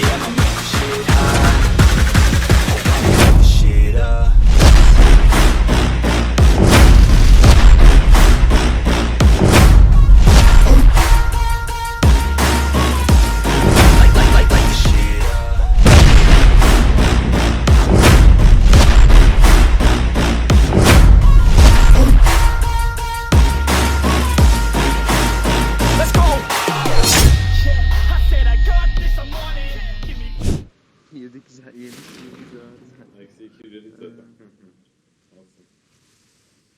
Yeah, Eksi 200 yedik zaten. Olsun.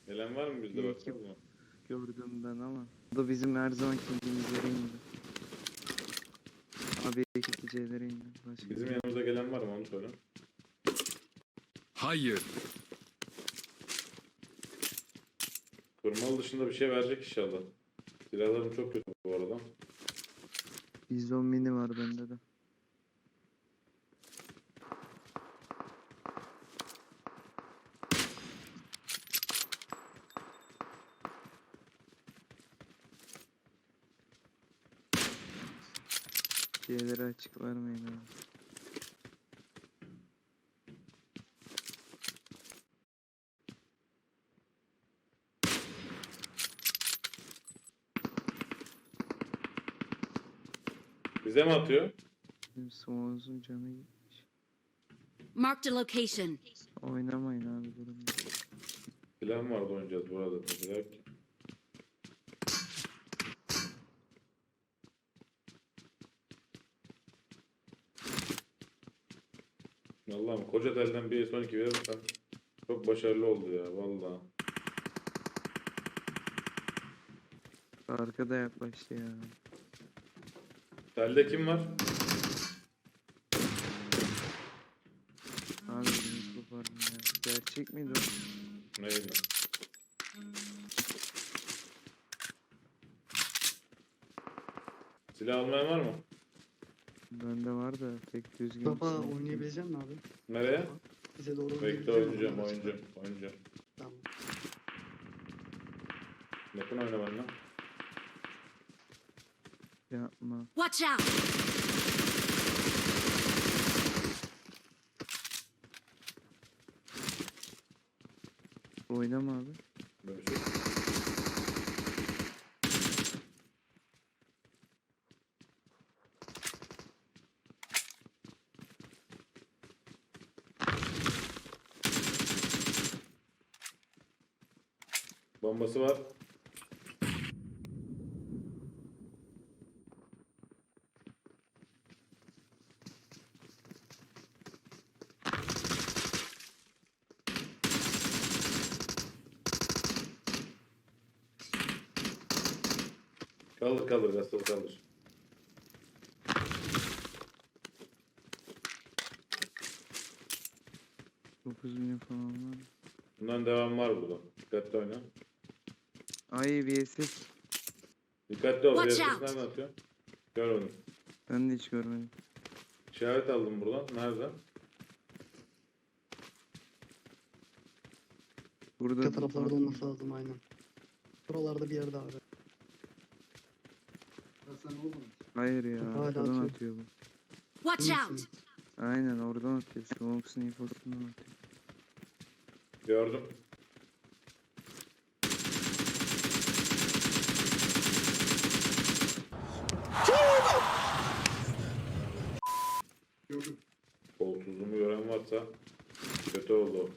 Gelen var mı bizde İyi baksanız ki- mı? Gördüm ben ama. Bu da bizim her zaman indiğimiz yere indi. Abi ekipçilere indi. Başka Bizim bir- yanımıza gelen var mı onu söyle. Hayır. Kurmalı dışında bir şey verecek inşallah. Silahlarım çok kötü bu arada. Bizon mini var bende de. Şeyleri açık vermeyin abi. Bize mi atıyor? Bizim Swons'un canı gitmiş. Marked a location. Oynamayın abi durun. Mı vardı oynayacağız burada? Silah ki. Allah'ım koca telden bir son iki verirsen çok başarılı oldu ya vallahi. Arkada yaklaştı ya. Telde kim var? Abi bunu kopardım ya. Gerçek miydi o? Neydi? Silah almayan var mı? Bende var da pek düzgün. Baba silah değil. oynayabilecek misin abi? Nereye? Bize doğru Bekle oynayabilecek oynayacağım, misin? oynayacağım, oynayacağım. Tamam. Yakın oyna benimle. Watch Yapma. out! Oynama abi. Böyle şey. Bombası var. Kaldır kaldır gazeteli kaldır. Dokuz milyon falan var. Bundan devam var burada. Dikkatli oyna. Ay VSS. Dikkatli ol. Watch out. nereden atıyor? Gör onu. Ben de hiç görmedim. İşaret aldım buradan. Nerede? Burada Arka taraflarda olması lazım aynen. Buralarda bir yerde abi. Hayır ya. Hala Arkadan atıyor. atıyor bu. Watch out! Aynen oradan atıyor. Smokes'un infosundan atıyor. Gördüm. Koltuğumu gören varsa kötü oldu.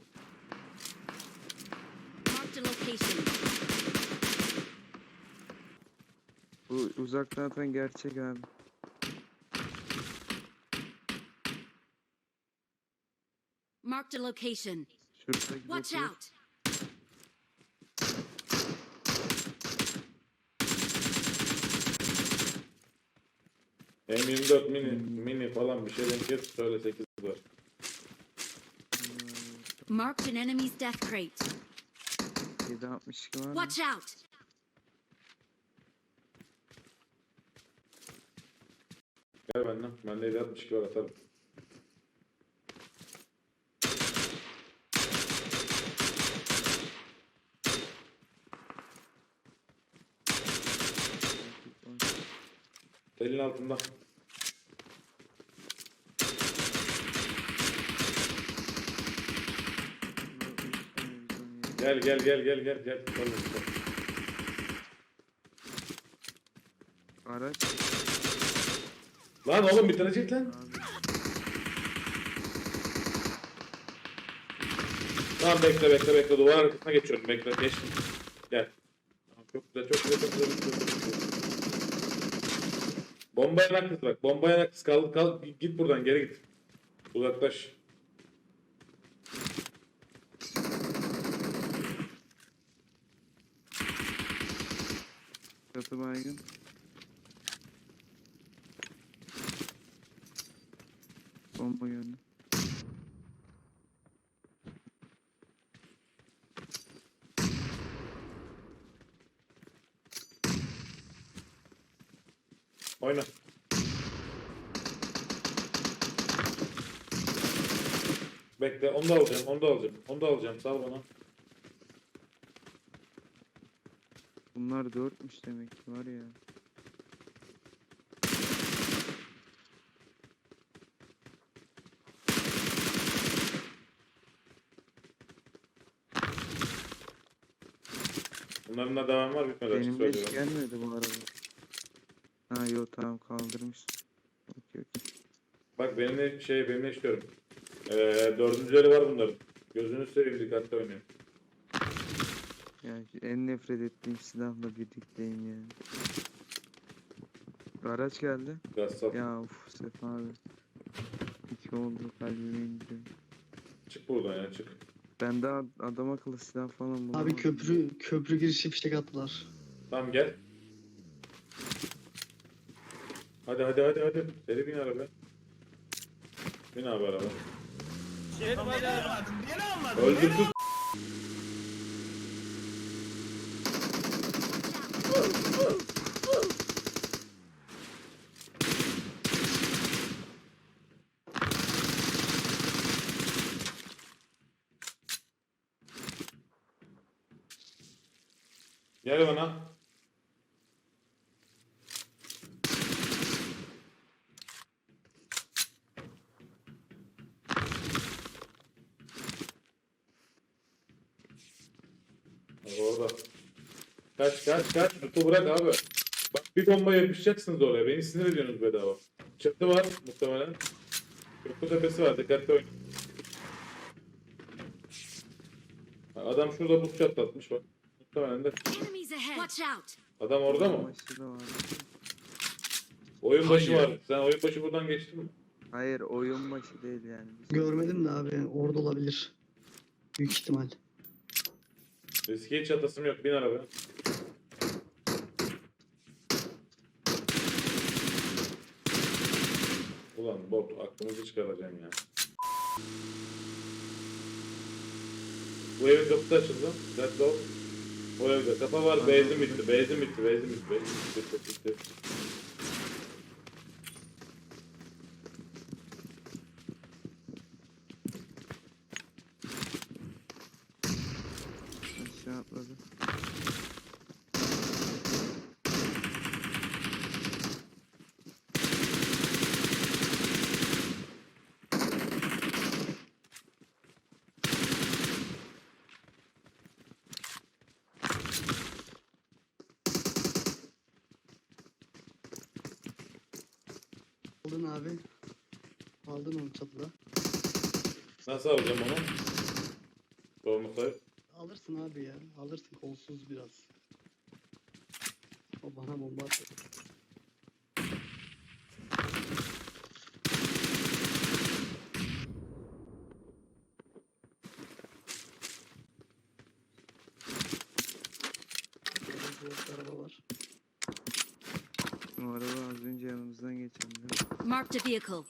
Marked a location. Bu uzaktan atan gerçek abi. Marked a location. Şurada Watch out! M24 mini, mini falan bir şey denk et söyle 8 var. Marked an enemy's death crate. 762 var mı? Watch out! Gel benden. Ben de 60 kibar atarım. Telin altında. Gel gel gel gel gel gel. Araç. Lan oğlum bitirecek lan. Tamam bekle bekle bekle duvar arkasına geçiyorum bekle geçtim. Gel. Çok güzel çok güzel çok güzel. Çok güzel, çok güzel. Bomba yanak kız bak. Bomba yanak kız kal kal git buradan geri git. Uzaklaş. Çatı baygın. Bomba gördüm. Oyna. Bekle onu da alacağım onu da alacağım. Onu da alacağım sal bana. Bunlar dörtmüş demek ki var ya. Bunların da devam var bitmedi açık Benim de hiç söylüyorum. gelmedi bu araba. Ha yok tamam kaldırmış. Okey okey. Bak benim de şey benim de istiyorum. Ee, dördüncüleri var bunların. Gözünü seveyim dikkatli oynayın. Yani en nefret ettiğim silahla birlikteyim yani. Araç geldi. Sat. Ya uf Sefa abi. İki oldu kalbime indi. Çık buradan ya çık. Ben de ad- adam akıllı silah falan bulamadım. Abi köprü köprü girişi fişek attılar. Tamam gel. Hadi hadi hadi hadi. Seri bin araba. Bin abi araba. Öldürdük. Gel bana. Orada. Kaç kaç kaç. Mutlu bırak abi. Bak bir bomba yapışacaksınız oraya. Beni sinir ediyorsunuz bedava. Çatı var muhtemelen. Köprü tepesi var. Dikkatli oynayın. Adam şurada buz çatlatmış bak. Muhtemelen de. Watch out. Adam orada mı? Maçı da var. Oyun başı Hayır. var. Sen oyun başı buradan geçtin mi? Hayır oyun başı değil yani. Görmedim de abi orada olabilir. Büyük ihtimal. Riske hiç atasım yok. Bin arabaya. Ulan bot aklımızı çıkaracaksın ya. Bu evin kapısı açıldı. Dikkatli ol. O evde kapı var. Benzin bitti. Benzin bitti. Benzin bitti. Benzin bitti. bitti, bitti. Aldın abi. Aldın onu çatıda. Nasıl alacağım onu? Sormasaydı. Alırsın abi ya. Alırsın kolsuz biraz. O bana bomba attı. Araba var. Araba yanımızdan geçendi. Marked a vehicle.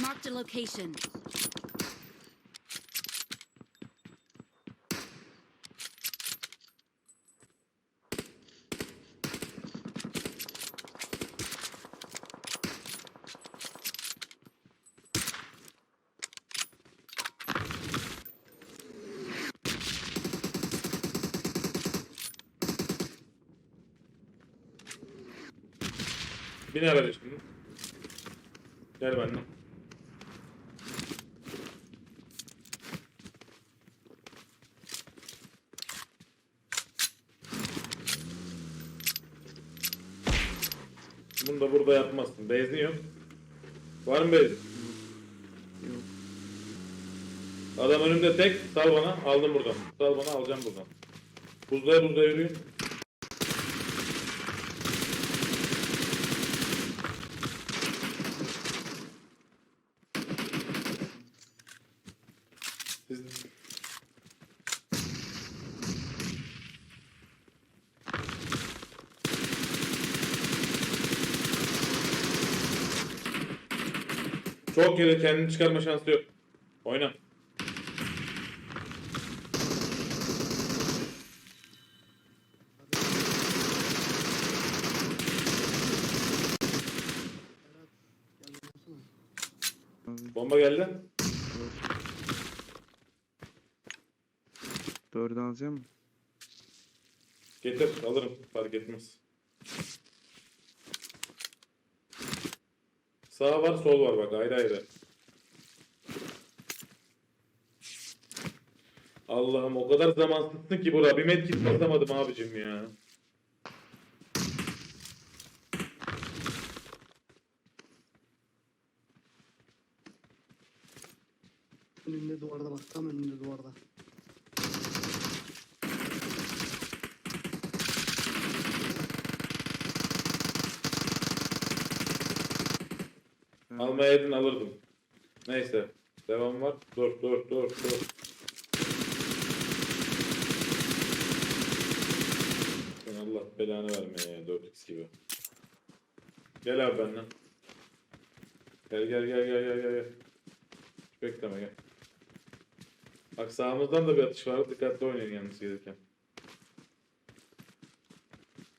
Marked a location. Bina verir. Bunu da burada yapmazsın. Benzin yok. Var mı benzin? Yok. Adam önümde tek. Sal bana. Aldım buradan. Sal bana alacağım buradan. Buzlaya buzlaya yürüyün. Siz... Çok yere kendini çıkarma şansı yok. Oyna. Bomba geldi. Dördü alacağım mı? Getir alırım fark etmez. Sağ var sol var bak ayrı ayrı. Allah'ım o kadar zamansızsın ki bura. Bir medkit basamadım abicim ya. Önünde duvarda bak. Tam önünde duvarda. Almayaydın alırdım. Neyse. Devam var. Dur dur dur dur. Sen Allah belanı vermeye ya 4x gibi. Gel abi benden. Gel gel gel gel gel gel. Hiç bekleme gel. Bak sağımızdan da bir atış var. Dikkatli oynayın yalnız gelirken.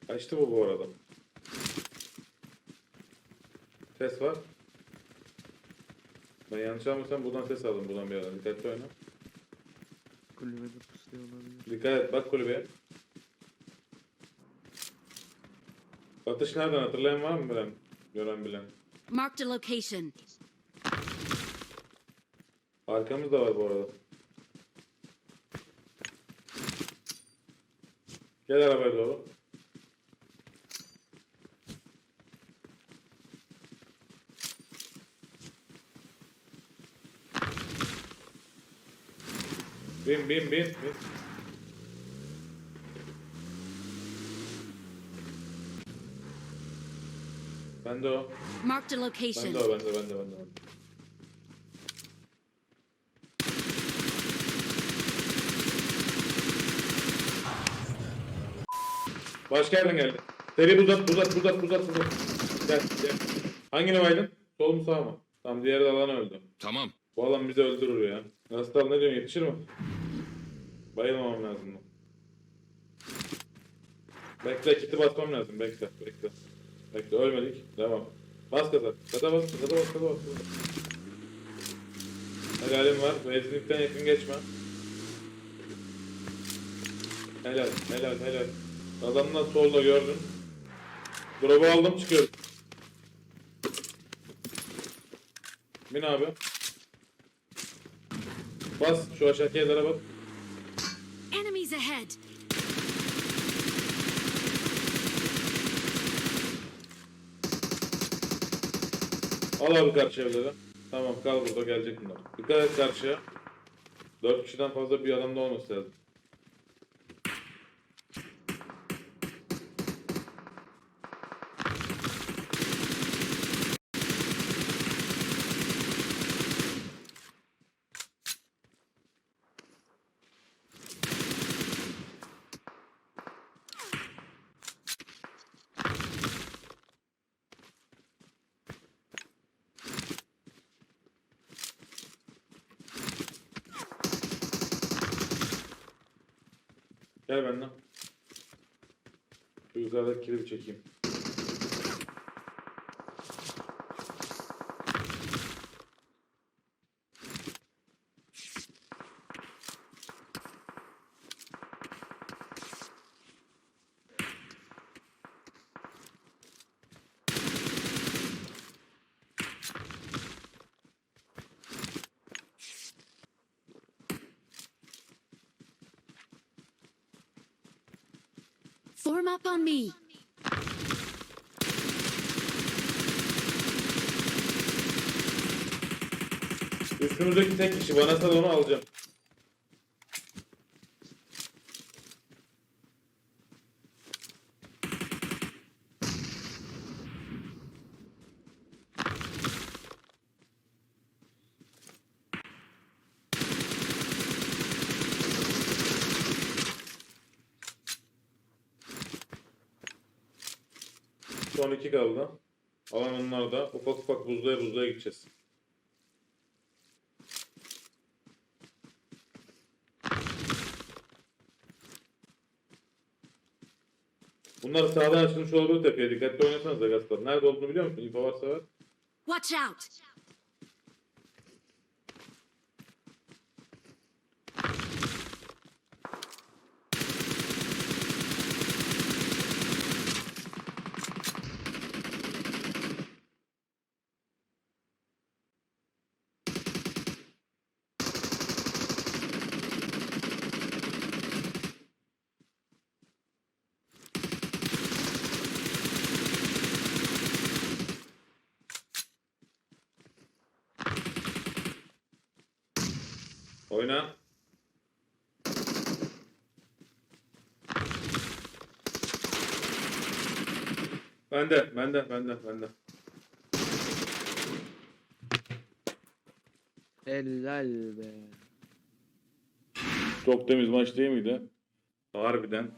Kaçtı bu bu arada. Ses var. Ben yanlış almışsam buradan ses aldım buradan bir yerden. Dikkatli oyna. Kulübede pusuyor olabilir. Dikkat et bak kulübeye. Atış nereden hatırlayan var mı bilen? Gören bilen. Marked a location. Arkamız da var bu arada. Gel arabaya doğru. Bin bin bin. bin. Bende o. Marked a Bende location. o bende bende bende. bende. Başka yerden geldi. Seri uzat uzat uzat uzat uzat. Gel gel. Hangini baydın? Sol mu sağ mı? Tamam diğeri de alan öldü. Tamam. Bu alan bizi öldürür ya. Nasıl ne diyorsun yetişir mi? Bayılmamam lazım. Bekle kiti basmam lazım bekle bekle. Bekle ölmedik. Devam. Bas gaza. Gaza bas gaza bas gaza bas. Helalim var. Benzinlikten yakın geçme. Helal helal helal. Adamdan solda gördün. Drop'u aldım çıkıyorum. Bin abi. Bas şu aşağıdaki yerlere bak. Ahead. Al abi karşı evlere. Tamam kal burada gelecek bunlar. Dikkat et karşıya. Dört kişiden fazla bir adamda olması lazım. Gel benden. Şu yukarıdaki kilidi çekeyim. Form up on me. Üstümüzdeki tek kişi bana sal onu alacağım. Son iki kaldı. Alan onlar da ufak ufak buzlaya buzlaya gideceğiz. Bunlar sağdan açılmış olabilir tepeye. Dikkatli oynasanız da gazlar. Nerede olduğunu biliyor musun? İnfo varsa ver. Watch out. Oyna. Bende, bende, bende, bende. Helal be. Çok temiz maç değil miydi? Harbiden.